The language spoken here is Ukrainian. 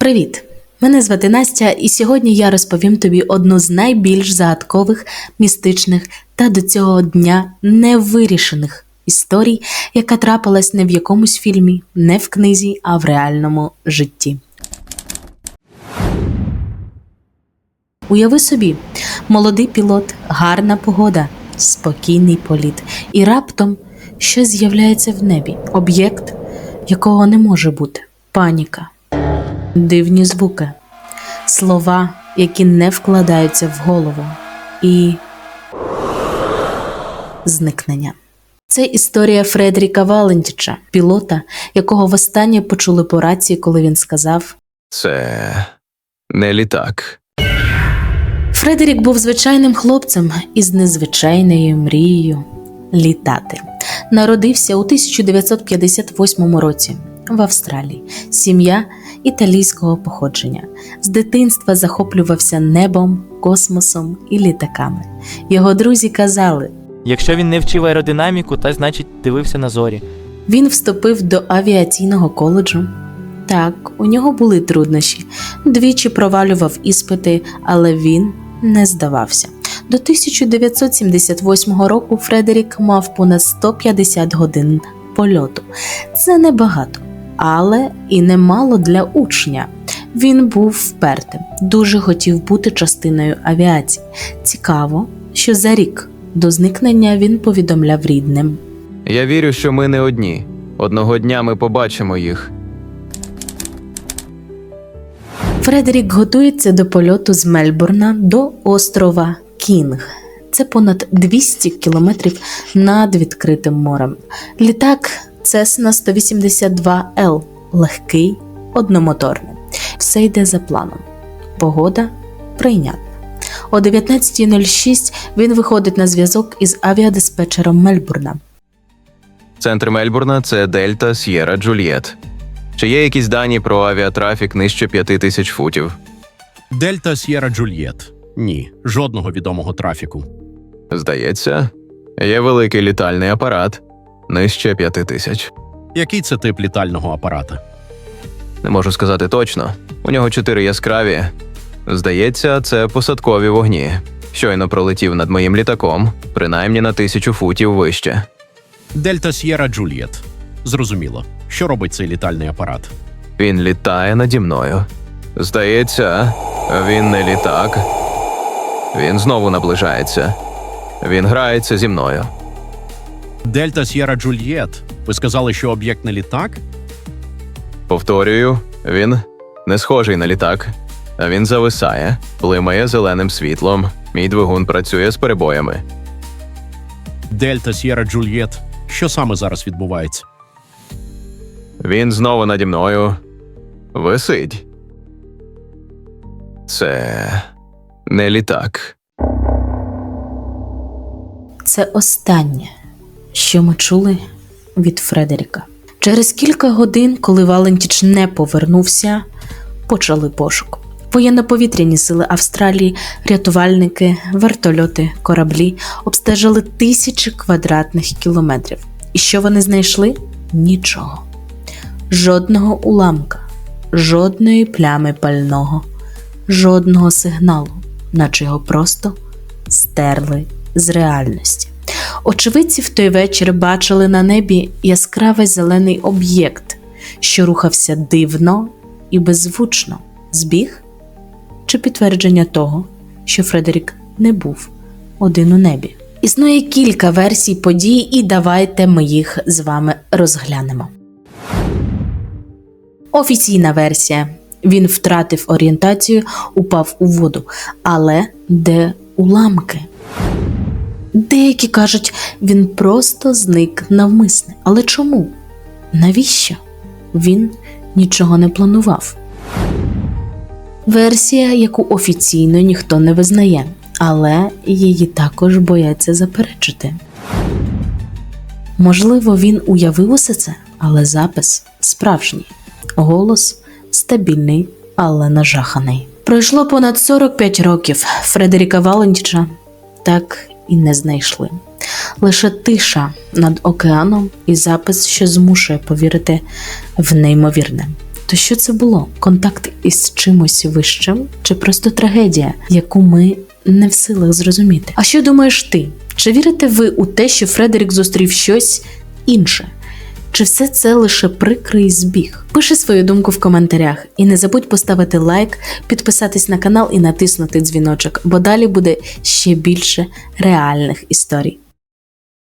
Привіт! Мене звати Настя, і сьогодні я розповім тобі одну з найбільш загадкових, містичних та до цього дня невирішених історій, яка трапилась не в якомусь фільмі, не в книзі, а в реальному житті. Уяви собі, молодий пілот, гарна погода, спокійний політ, і раптом щось з'являється в небі, об'єкт, якого не може бути, паніка, дивні звуки, слова, які не вкладаються в голову, і зникнення. Це історія Фредеріка Валентіча, пілота, якого востаннє почули по рації, коли він сказав Це не літак. Фредерік був звичайним хлопцем із незвичайною мрією літати. Народився у 1958 році в Австралії. Сім'я італійського походження. З дитинства захоплювався небом, космосом і літаками. Його друзі казали, Якщо він не вчив аеродинаміку, то значить дивився на зорі. Він вступив до авіаційного коледжу. Так, у нього були труднощі. Двічі провалював іспити, але він не здавався. До 1978 року Фредерік мав понад 150 годин польоту. Це небагато, але і немало для учня. Він був впертим, дуже хотів бути частиною авіації. Цікаво, що за рік до зникнення він повідомляв рідним. Я вірю, що ми не одні. Одного дня ми побачимо їх. Фредерік готується до польоту з Мельбурна до острова Кінг. Це понад 200 кілометрів над відкритим морем. Літак Cessna 182 l легкий, одномоторний. Все йде за планом. Погода прийнятна. О 19.06 він виходить на зв'язок із авіадиспетчером Мельбурна. Центр Мельбурна це Дельта С'єра Джульєт. Чи є якісь дані про авіатрафік нижче п'яти тисяч футів? Дельта С'єра Джульєт. Ні, жодного відомого трафіку. Здається, є великий літальний апарат нижче п'яти тисяч. Який це тип літального апарата? Не можу сказати точно. У нього чотири яскраві. Здається, це посадкові вогні. Щойно пролетів над моїм літаком, принаймні на тисячу футів вище. Дельта С'єра Джульєт. Зрозуміло. Що робить цей літальний апарат? Він літає наді мною. Здається, він не літак. Він знову наближається. Він грається зі мною. Дельта С'єра Джульєт. Ви сказали, що об'єкт не літак? Повторюю, він не схожий на літак. Він зависає, блимає зеленим світлом. Мій двигун працює з перебоями. Дельта С'єра Джульєт. Що саме зараз відбувається? Він знову наді мною висить. Це не літак. Це останнє, що ми чули від Фредеріка. Через кілька годин, коли Валентіч не повернувся, почали пошук. Воєнно-повітряні сили Австралії, рятувальники, вертольоти, кораблі обстежили тисячі квадратних кілометрів. І що вони знайшли? Нічого. Жодного уламка, жодної плями пального, жодного сигналу, наче його просто стерли з реальності. Очевидці в той вечір бачили на небі яскравий зелений об'єкт, що рухався дивно і беззвучно. Збіг чи підтвердження того, що Фредерік не був один у небі. Існує кілька версій подій, і давайте ми їх з вами розглянемо. Офіційна версія. Він втратив орієнтацію, упав у воду. Але де уламки? Деякі кажуть, він просто зник навмисне. Але чому? Навіщо? Він нічого не планував. Версія, яку офіційно ніхто не визнає, але її також бояться заперечити. Можливо, він уявив усе це, але запис справжній, голос стабільний, але нажаханий. Пройшло понад 45 років. Фредеріка Валентіча так і не знайшли. Лише тиша над океаном і запис, що змушує повірити в неймовірне. То що це було? Контакт із чимось вищим, чи просто трагедія, яку ми не в силах зрозуміти? А що думаєш ти? Чи вірите ви у те, що Фредерік зустрів щось інше? Чи все це лише прикрий збіг? Пиши свою думку в коментарях і не забудь поставити лайк, підписатись на канал і натиснути дзвіночок, бо далі буде ще більше реальних історій.